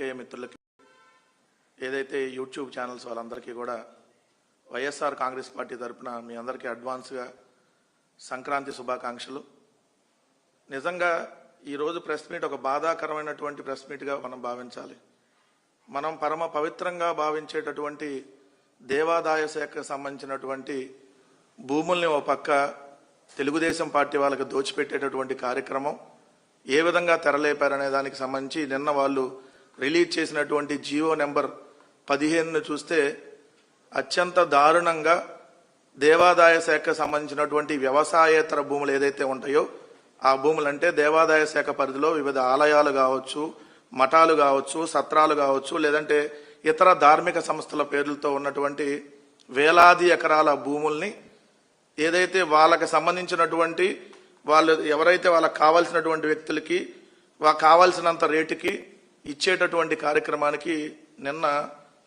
రాజకీయ మిత్రులకి ఏదైతే యూట్యూబ్ ఛానల్స్ వాళ్ళందరికీ కూడా వైఎస్ఆర్ కాంగ్రెస్ పార్టీ తరఫున మీ అందరికీ అడ్వాన్స్గా సంక్రాంతి శుభాకాంక్షలు. నిజంగా ఈరోజు ప్రెస్ మీట్ ఒక బాధాకరమైనటువంటి ప్రెస్ మీట్గా మనం భావించాలి. మనం పరమ పవిత్రంగా భావించేటటువంటి దేవాదాయ శాఖకు సంబంధించినటువంటి భూముల్ని ఓ పక్క తెలుగుదేశం పార్టీ వాళ్ళకి దోచిపెట్టేటటువంటి కార్యక్రమం ఏ విధంగా తెరలేపారనే దానికి సంబంధించి నిన్న వాళ్ళు రిలీజ్ చేసినటువంటి జియో నెంబర్ పదిహేనును చూస్తే అత్యంత దారుణంగా దేవాదాయ శాఖకు సంబంధించినటువంటి వ్యవసాయేతర భూములు ఏదైతే ఉంటాయో ఆ భూములు అంటే దేవాదాయ శాఖ పరిధిలో వివిధ ఆలయాలు కావచ్చు మఠాలు కావచ్చు సత్రాలు కావచ్చు లేదంటే ఇతర ధార్మిక సంస్థల పేర్లతో ఉన్నటువంటి వేలాది ఎకరాల భూముల్ని ఏదైతే వాళ్ళకి సంబంధించినటువంటి వాళ్ళు ఎవరైతే వాళ్ళకి కావాల్సినటువంటి వ్యక్తులకి వా కావాల్సినంత రేటుకి ఇచ్చేటటువంటి కార్యక్రమానికి నిన్న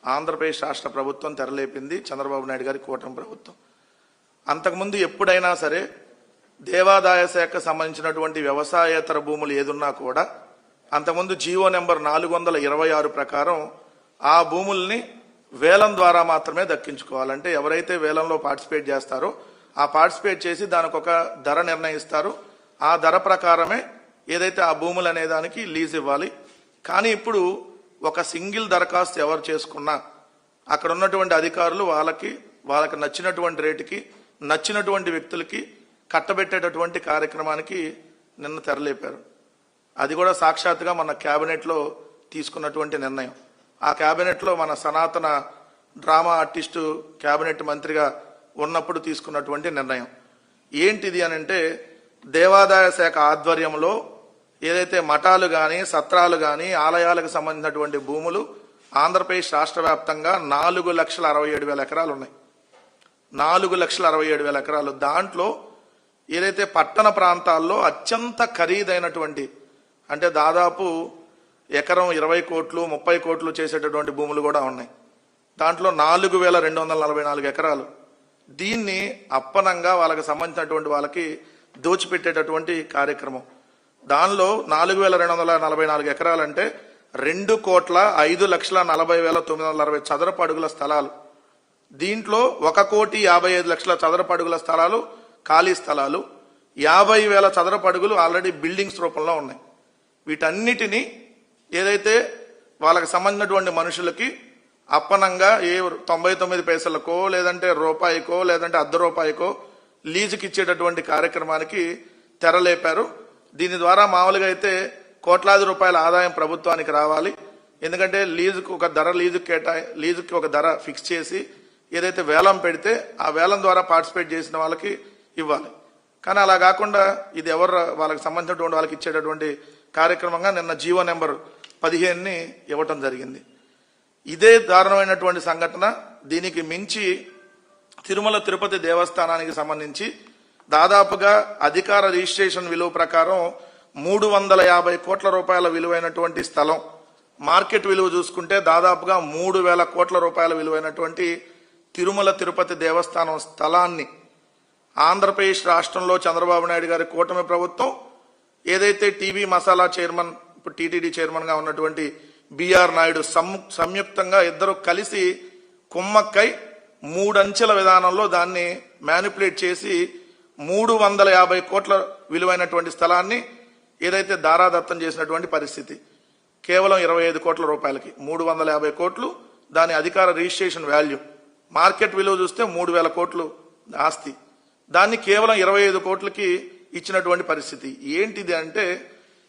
ఆంధ్రప్రదేశ్ రాష్ట్ర ప్రభుత్వం తెరలేపింది చంద్రబాబు నాయుడు గారి కూటమి ప్రభుత్వం. అంతకుముందు ఎప్పుడైనా సరే దేవాదాయ శాఖకు సంబంధించినటువంటి వ్యవసాయేతర భూములు ఏదున్నా కూడా అంతకుముందు జీవో నెంబర్ నాలుగు వందల ఇరవై ఆరు ప్రకారం ఆ భూముల్ని వేలం ద్వారా మాత్రమే దక్కించుకోవాలంటే ఎవరైతే వేలంలో పార్టిసిపేట్ చేస్తారో ఆ పార్టిసిపేట్ చేసి దానికి ఒక ధర నిర్ణయిస్తారు. ఆ ధర ప్రకారమే ఏదైతే ఆ భూములు అనే దానికి లీజ్ ఇవ్వాలి. కానీ ఇప్పుడు ఒక సింగిల్ దరఖాస్తు ఎవరు చేసుకున్నా అక్కడ ఉన్నటువంటి అధికారులు వాళ్ళకి వాళ్ళకి నచ్చినటువంటి రేటుకి నచ్చినటువంటి వ్యక్తులకి కట్టబెట్టేటటువంటి కార్యక్రమానికి నిన్న తెరలేపారు. అది కూడా సాక్షాత్తుగా మన క్యాబినెట్లో తీసుకున్నటువంటి నిర్ణయం. ఆ క్యాబినెట్లో మన సనాతన డ్రామా ఆర్టిస్టు క్యాబినెట్ మంత్రిగా ఉన్నప్పుడు తీసుకున్నటువంటి నిర్ణయం. ఏంటిది అని అంటే దేవాదాయ శాఖ ఆధ్వర్యంలో ఏదైతే మఠాలు కానీ సత్రాలు కానీ ఆలయాలకు సంబంధించినటువంటి భూములు ఆంధ్రప్రదేశ్ రాష్ట్ర వ్యాప్తంగా నాలుగు లక్షల అరవై ఏడు వేల ఎకరాలు ఉన్నాయి నాలుగు లక్షల అరవై ఏడు వేల ఎకరాలు. దాంట్లో ఏదైతే పట్టణ ప్రాంతాల్లో అత్యంత ఖరీదైనటువంటి అంటే దాదాపు ఎకరం ఇరవై కోట్లు ముప్పై కోట్లు చేసేటటువంటి భూములు కూడా ఉన్నాయి. దాంట్లో నాలుగు వేల రెండు వందల నలభై నాలుగు ఎకరాలు. దీన్ని అప్పనంగా వాళ్ళకి సంబంధించినటువంటి వాళ్ళకి దోచిపెట్టేటటువంటి కార్యక్రమం. దానిలో నాలుగు వేల రెండు వందల నలభై నాలుగు ఎకరాలంటే రెండు కోట్ల ఐదు లక్షల నలభై వేల తొమ్మిది వందల అరవై చదరపు అడుగుల స్థలాలు. దీంట్లో ఒక కోటి యాభై ఐదు లక్షల చదరపు అడుగుల స్థలాలు ఖాళీ స్థలాలు. యాభై వేల చదరపు అడుగులు ఆల్రెడీ బిల్డింగ్స్ రూపంలో ఉన్నాయి. వీటన్నిటిని ఏదైతే వాళ్ళకి సంబంధించినటువంటి మనుషులకి అప్పనంగా ఏ తొంభై తొమ్మిది పైసలకో లేదంటే రూపాయికో లేదంటే అర్ధ రూపాయికో లీజుకి ఇచ్చేటటువంటి కార్యక్రమానికి తెరలేపారు. దీని ద్వారా మామూలుగా అయితే కోట్లాది రూపాయల ఆదాయం ప్రభుత్వానికి రావాలి. ఎందుకంటే లీజుకు ఒక ధర లీజు కేటా లీజుకి ఒక ధర ఫిక్స్ చేసి ఏదైతే వేలం పెడితే ఆ వేలం ద్వారా పార్టిసిపేట్ చేసిన వాళ్ళకి ఇవ్వాలి. కానీ అలా కాకుండా ఇది ఎవరు వాళ్ళకి సంబంధించినటువంటి వాళ్ళకి ఇచ్చేటటువంటి కార్యక్రమంగా నిన్న జీవో నెంబర్ పదిహేనుని ఇవ్వటం జరిగింది. ఇదే దారుణమైనటువంటి సంఘటన దీనికి మించి తిరుమల తిరుపతి దేవస్థానానికి సంబంధించి దాదాపుగా అధికార రిజిస్ట్రేషన్ విలువ ప్రకారం మూడు వందల యాభై కోట్ల రూపాయల విలువైనటువంటి స్థలం. మార్కెట్ విలువ చూసుకుంటే దాదాపుగా మూడు వేల కోట్ల రూపాయల విలువైనటువంటి తిరుమల తిరుపతి దేవస్థానం స్థలాన్ని ఆంధ్రప్రదేశ్ రాష్ట్రంలో చంద్రబాబు నాయుడు గారి కూటమి ప్రభుత్వం ఏదైతే టీవీ మసాలా చైర్మన్ ఇప్పుడు టీటీడీ చైర్మన్గా ఉన్నటువంటి బిఆర్ నాయుడు సం- సంయుక్తంగా ఇద్దరు కలిసి కుమ్మక్కై మూడంచెల విధానంలో దాన్ని మ్యానిపులేట్ చేసి మూడు వందల యాభై కోట్ల విలువైనటువంటి స్థలాన్ని ఏదైతే దారాదత్తం చేసినటువంటి పరిస్థితి కేవలం ఇరవై ఐదు కోట్ల రూపాయలకి మూడు వందల యాభై కోట్లు దాని అధికార రిజిస్ట్రేషన్ వాల్యూ మార్కెట్ విలువ చూస్తే మూడు వేల కోట్లు ఆస్తి. దాన్ని కేవలం ఇరవై ఐదు కోట్లకి ఇచ్చినటువంటి పరిస్థితి. ఏంటిది అంటే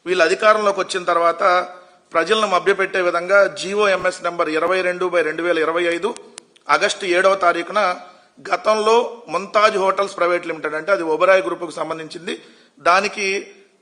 వీళ్ళు అధికారంలోకి వచ్చిన తర్వాత ప్రజలను మభ్యపెట్టే విధంగా జీఓఎంఎస్ నెంబర్ ఇరవై రెండు బై రెండు వేల ఇరవై ఐదు ఆగస్టు ఏడవ తారీఖున గతంలో ముంతాజ్ హోటల్స్ ప్రైవేట్ లిమిటెడ్ అంటే అది ఒబరాయ్ గ్రూపుకు సంబంధించింది. దానికి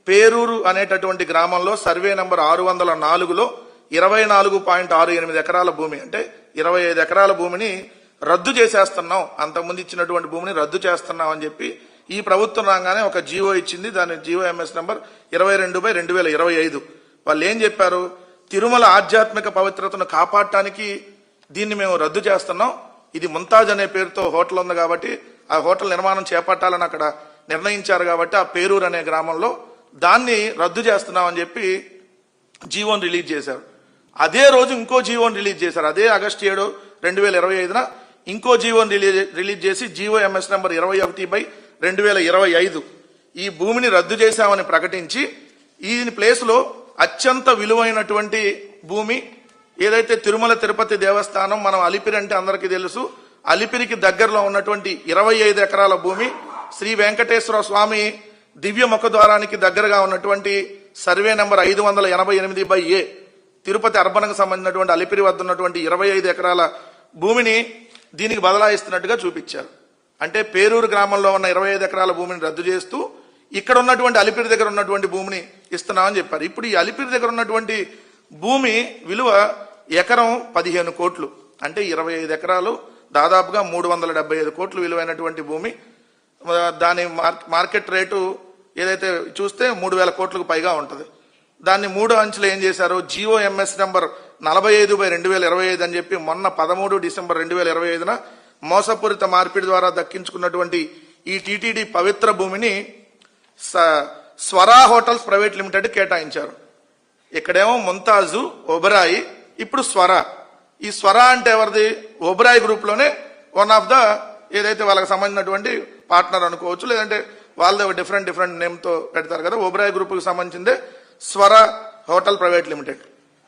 పేరూరు అనేటటువంటి గ్రామంలో సర్వే నెంబర్ ఆరు వందల నాలుగులో ఇరవై నాలుగు పాయింట్ ఆరు ఎనిమిది ఎకరాల భూమి అంటే ఇరవై ఐదు ఎకరాల భూమిని రద్దు చేసేస్తున్నాం. అంతకుముందు ఇచ్చినటువంటి భూమిని రద్దు చేస్తున్నాం అని చెప్పి ఈ ప్రభుత్వం రాగానే ఒక జీవో ఇచ్చింది. దాని జీవో ఎంఎస్ నెంబర్ ఇరవై రెండు బై రెండు వేల ఇరవై ఐదు. వాళ్ళు ఏం చెప్పారు? తిరుమల ఆధ్యాత్మిక పవిత్రతను కాపాడటానికి దీన్ని మేము రద్దు చేస్తున్నాం. ఇది ముంతాజ్ అనే పేరుతో హోటల్ ఉంది కాబట్టి ఆ హోటల్ నిర్మాణం చేపట్టాలని అక్కడ నిర్ణయించారు కాబట్టి ఆ పేరూరు అనే గ్రామంలో దాన్ని రద్దు చేస్తున్నామని చెప్పి జీవోని రిలీజ్ చేశారు. అదే రోజు ఇంకో జీవోన్ రిలీజ్ చేశారు. అదే ఆగస్టు ఏడు రెండు వేల ఇరవై ఐదున ఇంకో జీవోని రిలీజ్ రిలీజ్ చేసి జీవో ఎంఎస్ నెంబర్ ఇరవై ఒకటి బై రెండు వేల ఇరవై ఐదు. ఈ భూమిని రద్దు చేశామని ప్రకటించి ఈ ప్లేస్లో అత్యంత విలువైనటువంటి భూమి ఏదైతే తిరుమల తిరుపతి దేవస్థానం మనం అలిపిరి అంటే అందరికీ తెలుసు అలిపిరికి దగ్గరలో ఉన్నటువంటి ఇరవై ఐదు ఎకరాల భూమి శ్రీ వెంకటేశ్వర స్వామి దివ్య ముఖద్వారానికి దగ్గరగా ఉన్నటువంటి సర్వే నెంబర్ ఐదు వందల ఎనభై ఎనిమిది బై ఏ తిరుపతి అర్బన్కు సంబంధించినటువంటి అలిపిరి వద్ద ఉన్నటువంటి ఇరవై ఐదు ఎకరాల భూమిని దీనికి బదలాయిస్తున్నట్టుగా చూపించారు. అంటే పేరూరు గ్రామంలో ఉన్న ఇరవై ఐదు ఎకరాల భూమిని రద్దు చేస్తూ ఇక్కడ ఉన్నటువంటి అలిపిరి దగ్గర ఉన్నటువంటి భూమిని ఇస్తున్నామని చెప్పారు. ఇప్పుడు ఈ అలిపిరి దగ్గర ఉన్నటువంటి భూమి విలువ ఎకరం పదిహేను కోట్లు. అంటే ఇరవై ఐదు ఎకరాలు దాదాపుగా మూడు వందల డెబ్బై ఐదు కోట్లు విలువైనటువంటి భూమి. దాని మార్- మార్కెట్ రేటు ఏదైతే చూస్తే మూడు వేల కోట్లకు పైగా ఉంటుంది. దాన్ని మూడు అంచెలు ఏం చేశారు? జియో ఎంఎస్ నెంబర్ నలభై ఐదు బై రెండు వేల ఇరవై ఐదు అని చెప్పి మొన్న పదమూడు డిసెంబర్ రెండు వేల ఇరవై ఐదున మోసపూరిత మార్పిడి ద్వారా దక్కించుకున్నటువంటి ఈ టీటీడీ పవిత్ర భూమిని స- స్వరా హోటల్స్ ప్రైవేట్ లిమిటెడ్ కేటాయించారు. ఇక్కడేమో ముంతాజు ఒబరాయి ఇప్పుడు స్వర. ఈ స్వర అంటే ఎవరిది? ఒబరాయి గ్రూప్లోనే వన్ ఆఫ్ ద ఏదైతే వాళ్ళకి సంబంధించినటువంటి పార్ట్నర్ అనుకోవచ్చు లేదంటే వాళ్ళది డిఫరెంట్ డిఫరెంట్ నేమ్తో పెడతారు కదా ఒబరాయి గ్రూప్కి సంబంధించిందే స్వర హోటల్ ప్రైవేట్ లిమిటెడ్.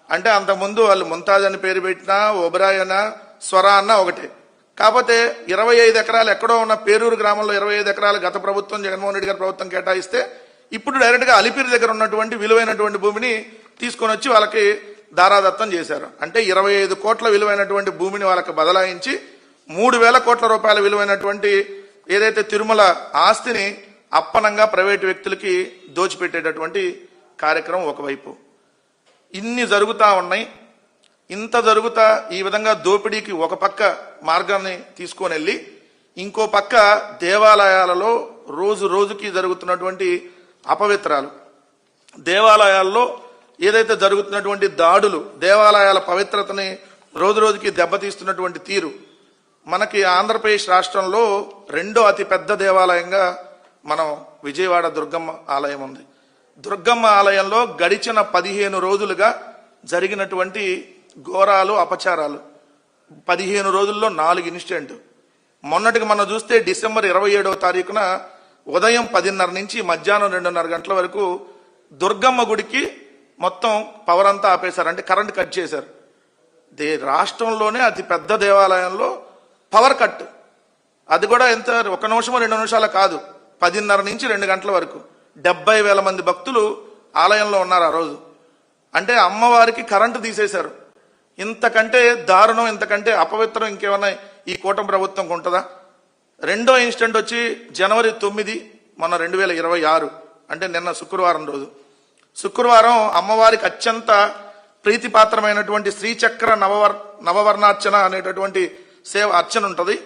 అంటే అంతకుముందు వాళ్ళు ముంతాజ్ అని పేరు పెట్టినా ఒబరాయ్ అన్న స్వర అన్న ఒకటే. కాకపోతే ఇరవై ఐదు ఎకరాలు ఎక్కడో ఉన్న పేరూరు గ్రామంలో ఇరవై ఐదు ఎకరాలు గత ప్రభుత్వం జగన్మోహన్ రెడ్డి గారి ప్రభుత్వం కేటాయిస్తే ఇప్పుడు డైరెక్ట్గా అలిపిరి దగ్గర ఉన్నటువంటి విలువైనటువంటి భూమిని తీసుకొని వచ్చి వాళ్ళకి దారాదత్తం చేశారు. అంటే ఇరవై ఐదు కోట్ల విలువైనటువంటి భూమిని వాళ్ళకి బదలాయించి మూడు వేల కోట్ల రూపాయల విలువైనటువంటి ఏదైతే తిరుమల ఆస్తిని అప్పనంగా ప్రైవేటు వ్యక్తులకి దోచిపెట్టేటటువంటి కార్యక్రమం ఒకవైపు. ఇన్ని జరుగుతూ ఉన్నాయి. ఇంత జరుగుతా ఈ విధంగా దోపిడీకి ఒక పక్క మార్గాన్ని తీసుకొని వెళ్ళి ఇంకో పక్క దేవాలయాలలో రోజు రోజుకి జరుగుతున్నటువంటి అపవిత్రాలు. దేవాలయాల్లో ఏదైతే జరుగుతున్నటువంటి దాడులు దేవాలయాల పవిత్రతని రోజు రోజుకి దెబ్బతీస్తున్నటువంటి తీరు మనకి ఆంధ్రప్రదేశ్ రాష్ట్రంలో రెండో అతిపెద్ద దేవాలయంగా మనం విజయవాడ దుర్గమ్మ ఆలయం ఉంది. దుర్గమ్మ ఆలయంలో గడిచిన పదిహేను రోజులుగా జరిగినటువంటి ఘోరాలు అపచారాలు. పదిహేను రోజుల్లో నాలుగు ఇన్సిడెంట్. మొన్నటికి మనం చూస్తే డిసెంబర్ ఇరవై ఏడవ తారీఖున ఉదయం పదిన్నర నుంచి మధ్యాహ్నం రెండున్నర గంటల వరకు దుర్గమ్మ గుడికి మొత్తం పవర్ అంతా ఆపేశారు. అంటే కరెంట్ కట్ చేశారు. దే రాష్ట్రంలోనే అతి పెద్ద దేవాలయంలో పవర్ కట్ అది కూడా ఎంత ఒక నిమిషమో రెండు నిమిషాల కాదు. పదిన్నర నుంచి రెండు గంటల వరకు. డెబ్బై వేల మంది భక్తులు ఆలయంలో ఉన్నారు ఆ రోజు. అంటే అమ్మవారికి కరెంటు తీసేశారు. ఇంతకంటే దారుణం ఇంతకంటే అపవిత్రం ఇంకేమన్నా ఈ కూటమి ప్రభుత్వం ఉంటుందా? రెండో ఇన్సిడెంట్ వచ్చి జనవరి తొమ్మిది మొన్న రెండు వేల ఇరవై ఆరు అంటే నిన్న శుక్రవారం రోజు. శుక్రవారం అమ్మవారికి అత్యంత ప్రీతిపాత్రమైనటువంటి శ్రీచక్ర నవవర్ నవవర్ణార్చన అనేటటువంటి సేవ అర్చన ఉంటుంది.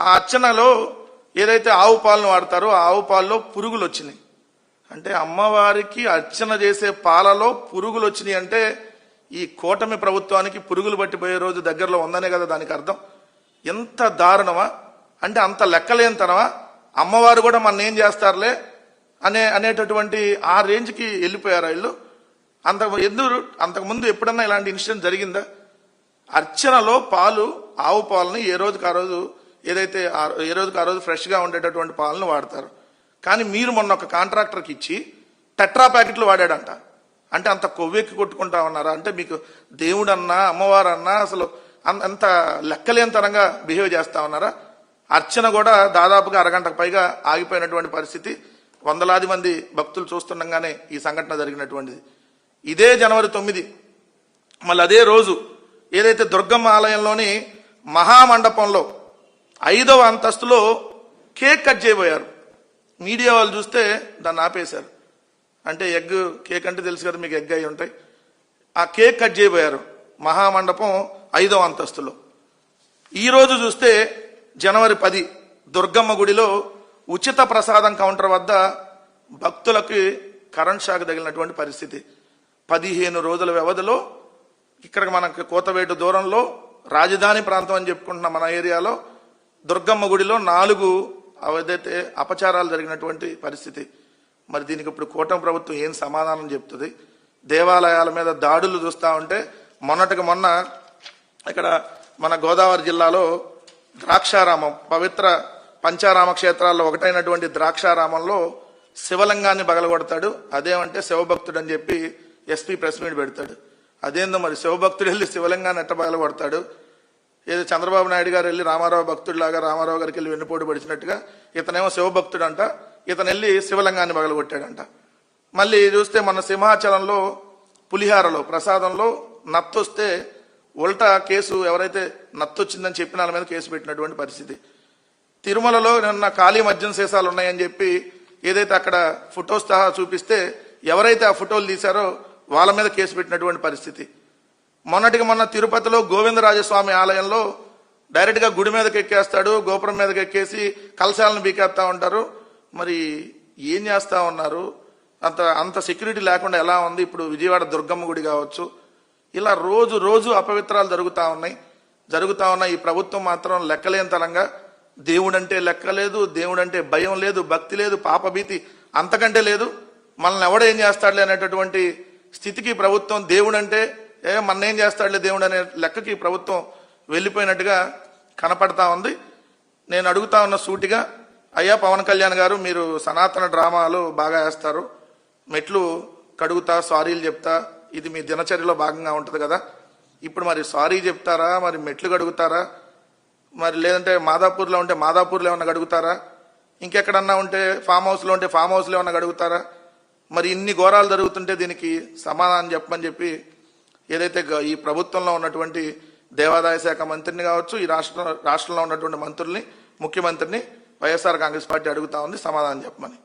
ఆ అర్చనలో ఏదైతే ఆవు పాలను వాడతారో ఆ ఆవు పాలలో పురుగులు వచ్చినాయి. అంటే అమ్మవారికి అర్చన చేసే పాలలో పురుగులు వచ్చినాయి అంటే ఈ కూటమి ప్రభుత్వానికి పురుగులు పట్టిపోయే రోజు దగ్గరలో ఉందనే కదా దానికి అర్థం. ఎంత దారుణమా? అంటే అంత లెక్కలేనితనమా? అమ్మవారు కూడా మన ఏం చేస్తారులే? అనే అనేటటువంటి ఆ రేంజ్కి వెళ్ళిపోయారు వీళ్ళు? అంత ఎందుకు అంతకుముందు ఎప్పుడన్నా ఇలాంటి ఇన్సిడెంట్ జరిగిందా? అర్చనలో పాలు ఆవు పాలని ఏ రోజుకి ఆ రోజు ఏదైతే ఆ- ఏ రోజుకి ఆ రోజు ఫ్రెష్గా ఉండేటటువంటి పాలను వాడతారు. కానీ మీరు మొన్న ఒక కాంట్రాక్టర్కి ఇచ్చి టెట్రా ప్యాకెట్లు వాడాడంట. అంటే అంత కొవ్వెక్కి కొట్టుకుంటా ఉన్నారా? అంటే మీకు దేవుడన్నా అమ్మవారన్నా అసలు అంత లెక్కలేనితనంగా బిహేవ్ చేస్తా ఉన్నారా? అర్చన కూడా దాదాపుగా అరగంటకు పైగా ఆగిపోయినటువంటి పరిస్థితి. వందలాది మంది భక్తులు చూస్తుండగానే ఈ సంఘటన జరిగినటువంటిది. ఇదే జనవరి తొమ్మిది. మళ్ళీ అదే రోజు ఏదైతే దుర్గమ్మ ఆలయంలోని మహామండపంలో ఐదవ అంతస్తులో కేక్ కట్ చేయబోయారు. మీడియా వాళ్ళు చూస్తే దాన్ని ఆపేశారు. అంటే ఎగ్ కేక్ అంటే తెలుసు కదా మీకు ఎగ్ అయి ఉంటాయి. ఆ కేక్ కట్ చేయబోయారు మహామండపం ఐదవ అంతస్తులో. ఈ రోజు చూస్తే జనవరి పది దుర్గమ్మ గుడిలో ఉచిత ప్రసాదం కౌంటర్ వద్ద భక్తులకి కరెంట్ షాక్ తగిలినటువంటి పరిస్థితి. పదిహేను రోజుల వ్యవధిలో ఇక్కడ మనకి కోతవేటు దూరంలో రాజధాని ప్రాంతం అని చెప్పుకుంటున్న మన ఏరియాలో దుర్గమ్మ గుడిలో నాలుగు ఏదైతే అపచారాలు జరిగినటువంటి పరిస్థితి. మరి దీనికి ఇప్పుడు కూటమి ప్రభుత్వం ఏం సమాధానం చెప్తుంది? దేవాలయాల మీద దాడులు చూస్తా ఉంటే మొన్నటికి మొన్న ఇక్కడ మన గోదావరి జిల్లాలో ద్రాక్షారామం పవిత్ర పంచారామ క్షేత్రాల్లో ఒకటైనటువంటి ద్రాక్షారామంలో శివలింగాన్ని బగలగొడతాడు అదేమంటే శివభక్తుడు అని చెప్పి ఎస్పీ ప్రెస్ మీట్ పెడతాడు. అదేందో మరి శివభక్తుడు వెళ్ళి శివలింగాన్ని ఎట్ట బగలగొడతాడు ఏదో చంద్రబాబు నాయుడు గారు వెళ్ళి రామారావు భక్తుడిలాగా రామారావు గారికి వెళ్ళి వెన్నుపోటు పడిచినట్టుగా ఇతనేమో శివభక్తుడు అంట ఇతను వెళ్ళి శివలింగాన్ని బగలగొట్టాడంట మళ్ళీ చూస్తే మన సింహాచలంలో పులిహారలో ప్రసాదంలో నత్తొస్తే ఉల్టా కేసు ఎవరైతే నత్తొచ్చిందని చెప్పిన వాళ్ళ మీద కేసు పెట్టినటువంటి పరిస్థితి. తిరుమలలో నిన్న ఖాళీ మద్యం సీసాలు ఉన్నాయని చెప్పి ఏదైతే అక్కడ ఫొటోస్ సహా చూపిస్తే ఎవరైతే ఆ ఫోటోలు తీశారో వాళ్ళ మీద కేసు పెట్టినటువంటి పరిస్థితి. మొన్నటికి మొన్న తిరుపతిలో గోవిందరాజస్వామి ఆలయంలో డైరెక్ట్గా గుడి మీదకి ఎక్కేస్తాడు గోపురం మీదకి ఎక్కేసి కలశాలను బీకేస్తా ఉంటారు. మరి ఏం చేస్తా ఉన్నారు? అంత అంత సెక్యూరిటీ లేకుండా ఎలా ఉంది? ఇప్పుడు విజయవాడ దుర్గమ్మ గుడి కావచ్చు. ఇలా రోజు రోజు అపవిత్రాలు జరుగుతూ ఉన్నాయి. జరుగుతూ ఉన్న ఈ ప్రభుత్వం మాత్రం లెక్కలేని తరంగా దేవుడంటే లెక్క లేదు దేవుడంటే భయం లేదు భక్తి లేదు పాపభీతి అంతకంటే లేదు. మనల్ని ఎవడు ఏం చేస్తాడులే అనేటటువంటి స్థితికి ప్రభుత్వం దేవుడంటే ఏ మన ఏం చేస్తాడులే దేవుడు అనే లెక్కకి ప్రభుత్వం వెళ్ళిపోయినట్టుగా కనపడతా ఉంది. నేను అడుగుతా ఉన్న సూటిగా అయ్యా పవన్ కళ్యాణ్ గారు మీరు సనాతన డ్రామాలు బాగా వేస్తారు. మెట్లు కడుగుతా సారీలు చెప్తా ఇది మీ దినచర్యలో భాగంగా ఉంటుంది కదా. ఇప్పుడు మరి సారీ చెప్తారా? మరి మెట్లు కడుగుతారా? మరి లేదంటే మాదాపూర్లో ఉంటే మాదాపూర్లో ఏమన్నా అడుగుతారా ఇంకెక్కడన్నా ఉంటే ఫామ్ హౌస్లో ఉంటే ఫామ్ హౌస్లో ఏమన్నా అడుగుతారా మరి ఇన్ని ఘోరాలు జరుగుతుంటే దీనికి సమాధానం చెప్పమని చెప్పి ఏదైతే ఈ ప్రభుత్వంలో ఉన్నటువంటి దేవాదాయ శాఖ మంత్రిని కావచ్చు ఈ రాష్ట్ర రాష్ట్రంలో ఉన్నటువంటి మంత్రుల్ని ముఖ్యమంత్రిని వైఎస్ఆర్ కాంగ్రెస్ పార్టీ అడుగుతా ఉంది సమాధానం చెప్పమని.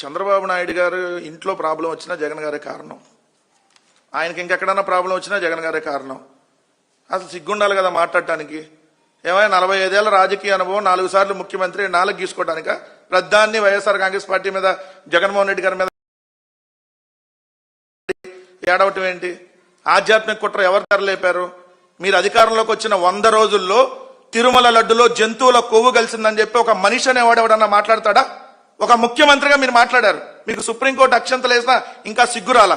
చంద్రబాబు నాయుడు గారు ఇంట్లో ప్రాబ్లం వచ్చినా జగన్ గారే కారణం. ఆయనకి ఇంకెక్కడన్నా ప్రాబ్లం వచ్చినా జగన్ గారే కారణం. అసలు సిగ్గుండాలి కదా మాట్లాడటానికి. ఏమైనా నలభై ఐదేళ్ళ రాజకీయ అనుభవం నాలుగు సార్లు ముఖ్యమంత్రి నాలుగు గీసుకోవడానిక ప్రధాన్ని వైఎస్ఆర్ కాంగ్రెస్ పార్టీ మీద జగన్మోహన్ రెడ్డి గారి మీద ఏడవటం ఏంటి? ఆధ్యాత్మిక కుట్ర ఎవరు తెరలేపారు? మీరు అధికారంలోకి వచ్చిన వంద రోజుల్లో తిరుమల లడ్డులో జంతువుల కొవ్వు కలిసిందని చెప్పి ఒక మనిషి అనేవాడు ఎవడన్నా మాట్లాడతాడా? ఒక ముఖ్యమంత్రిగా మీరు మాట్లాడారు. మీకు సుప్రీంకోర్టు అక్షంతలు వేసినా ఇంకా సిగ్గురాల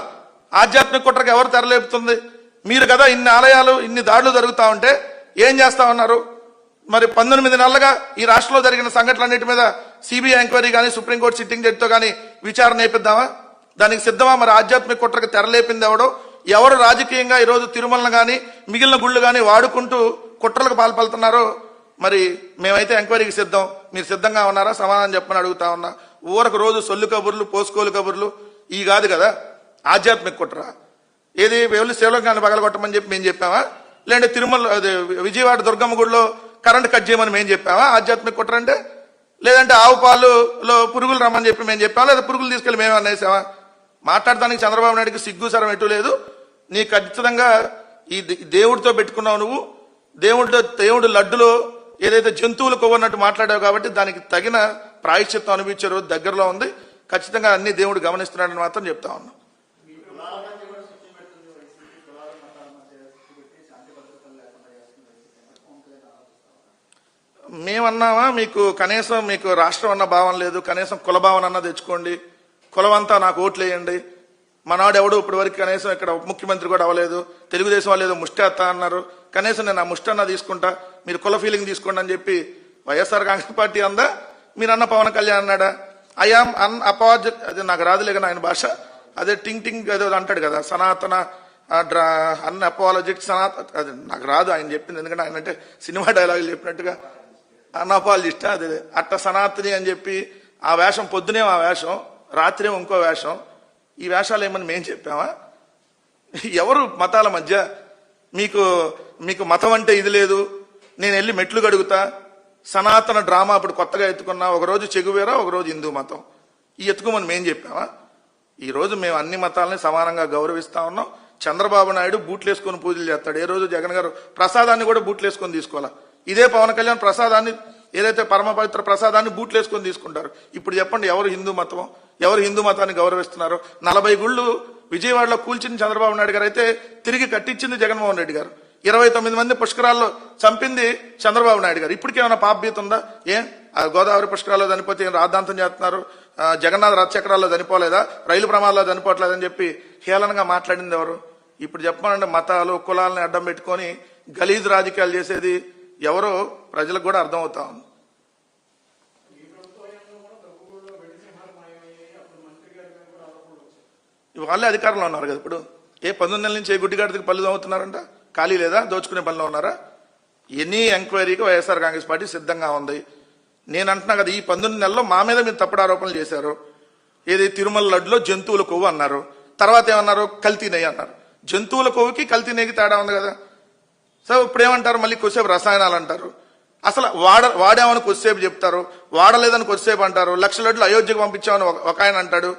ఆధ్యాత్మిక కుట్రకు ఎవరు తెరలేపుతుంది మీరు కదా ఇన్ని ఆలయాలు ఇన్ని దాడులు జరుగుతా ఉంటే ఏం చేస్తా ఉన్నారు? మరి పంతొమ్మిది నెలలుగా ఈ రాష్ట్రంలో జరిగిన సంఘటనలన్నిటి మీద సిబిఐ ఎంక్వైరీ కానీ సుప్రీంకోర్టు సిట్టింగ్ జడ్జితో కానీ విచారణ నేపిద్దామా? దానికి సిద్ధమా? మరి ఆధ్యాత్మిక కుట్రకు తెరలేపింది ఎవడో? ఎవరు రాజకీయంగా ఈరోజు తిరుమలను కానీ మిగిలిన గుళ్ళు కానీ వాడుకుంటూ కుట్రలకు పాల్పడుతున్నారో మరి మేమైతే ఎంక్వైరీకి సిద్ధం. మీరు సిద్ధంగా ఉన్నారా? సమాధానం చెప్పని అడుగుతా ఉన్నా. ఊరకు రోజు సొల్లు కబుర్లు పోసుకోలు కబుర్లు ఈ కాదు కదా? ఆధ్యాత్మిక కుట్ర. ఏది? వెళ్ళి శివలింగాన్ని పగలగొట్టమని చెప్పి మేము చెప్పామా? లేదంటే తిరుమల విజయవాడ దుర్గమ్మ గుడిలో కరెంట్ కట్ చేయమని మేము చెప్పామా? ఆధ్యాత్మిక కుట్ర అంటే? లేదంటే ఆవు పాలులో పురుగులు రమ్మని చెప్పి మేము చెప్పామా? లేదా పురుగులు తీసుకెళ్ళి మేము అనేసామా? మాట్లాడడానికి చంద్రబాబు నాయుడికి సిగ్గు సరం ఎటు లేదు. నీ ఖచ్చితంగా ఈ దే- దేవుడితో పెట్టుకున్నావు నువ్వు. దేవుడితో దేవుడు లడ్డులో ఏదైతే జంతువులు కొవ్వన్నట్టు మాట్లాడావు కాబట్టి దానికి తగిన ప్రాయశ్చిత్తం అనిపించే రోజు దగ్గరలో ఉంది. ఖచ్చితంగా అన్ని దేవుడు గమనిస్తున్నాడని మాత్రం చెప్తా ఉన్నాం. మేమన్నామా మీకు కనీసం మీకు రాష్ట్రం అన్న భావం లేదు కనీసం కులభావన అన్న తెచ్చుకోండి. కులమంతా నాకు ఓట్లు వేయండి. మనాడు ఎవడు ఇప్పటి వరకు కనీసం ఇక్కడ ఉప ముఖ్యమంత్రి కూడా అవ్వలేదు. తెలుగుదేశం వాళ్ళు ఏదో ముష్టి అత్త అన్నారు. కనీసం నేను ఆ ముష్టి అన్న తీసుకుంటా. మీరు కుల ఫీలింగ్ తీసుకోండి అని చెప్పి వైఎస్ఆర్ కాంగ్రెస్ పార్టీ అందా? మీరు అన్న పవన్ కళ్యాణ్ అన్నాడా? ఐఆమ్ అన్ అపాజ్ అది నాకు రాదులే కానీ ఆయన భాష. అదే టింగ్ టింగ్ ఏదో అంటాడు కదా సనాతన డ్రా అన్ అపాలజెట్ సనాత అది నాకు రాదు ఆయన చెప్పింది. ఎందుకంటే ఆయన అంటే సినిమా డైలాగులు చెప్పినట్టుగా అనాపాలజిస్ట్ అది అట్ట సనాతని అని చెప్పి ఆ వేషం పొద్దునే ఆ వేషం రాత్రి ఇంకో వేషం. ఈ వేషాలు ఏమని మేము చెప్పామా? ఎవరు మతాల మధ్య మీకు మీకు మతం అంటే ఇది లేదు నేను వెళ్ళి మెట్లు గడుగుతా సనాతన డ్రామా అప్పుడు కొత్తగా ఎత్తుకున్నా. ఒకరోజు చెగువేరా ఒకరోజు హిందూ మతం. ఈ ఎత్తుకోమని మేం చెప్పామా? ఈరోజు మేము అన్ని మతాలని సమానంగా గౌరవిస్తా ఉన్నాం. చంద్రబాబు నాయుడు బూట్లు వేసుకొని పూజలు చేస్తాడు. ఏ రోజు జగన్ గారు ప్రసాదాన్ని కూడా బూట్లు వేసుకొని తీసుకోవాలా? ఇదే పవన్ కళ్యాణ్ ప్రసాదాన్ని ఏదైతే పరమ పవిత్ర ప్రసాదాన్ని బూట్లు వేసుకొని తీసుకుంటారు. ఇప్పుడు చెప్పండి ఎవరు హిందూ మతం ఎవరు హిందూ మతాన్ని గౌరవిస్తున్నారు? నలభై గుళ్ళు విజయవాడలో కూల్చిన చంద్రబాబు నాయుడు గారు అయితే తిరిగి కట్టించింది జగన్మోహన్ రెడ్డి గారు. ఇరవై తొమ్మిది మంది పుష్కరాల్లో చంపింది చంద్రబాబు నాయుడు గారు. ఇప్పటికేమైనా పాపభీత ఉందా? ఏం? ఆ గోదావరి పుష్కరాల్లో చనిపోతే ఏం రాద్ధాంతం చేస్తున్నారు? జగన్నాథ రథచక్రాల్లో చనిపోలేదా? రైలు ప్రమాదాల్లో చనిపోవట్లేదని చెప్పి హేళనగా మాట్లాడింది ఎవరు? ఇప్పుడు చెప్పమంటే మతాలు కులాలను అడ్డం పెట్టుకొని గలీజ్ రాజకీయాలు చేసేది ఎవరో ప్రజలకు కూడా అర్థమవుతా ఉంది. వాళ్ళే అధికారంలో ఉన్నారు కదా ఇప్పుడు? ఏ పంతొమ్మిది నెలల నుంచి ఏ గుడ్డిగాడికి పనులు అవుతున్నారంట ఖాళీ లేదా? దోచుకునే పనిలో ఉన్నారా? ఎనీ ఎంక్వైరీకి వైఎస్ఆర్ కాంగ్రెస్ పార్టీ సిద్ధంగా ఉంది. నేను అంటున్నా కదా ఈ పంతొమ్మిది నెలల్లో మా మీద మీరు తప్పుడు ఆరోపణలు చేశారు. ఏది? తిరుమల లడ్డులో జంతువుల కొవ్వు అన్నారు. తర్వాత ఏమన్నారు? కల్తీ నెయ్యి అన్నారు. జంతువుల కొవ్వుకి కల్తీ నెయ్యికి తేడా ఉంది కదా. సో ఇప్పుడు ఏమంటారు మళ్ళీ కొద్దిసేపు రసాయనాలు అంటారు. అసలు వాడ వాడామని కొద్దిసేపు చెప్తారు? వాడలేదని కొద్దిసేపు అంటారు. లక్ష లడ్లు అయోధ్యకు పంపించామని ఒక- ఒక ఆయన అంటాడు.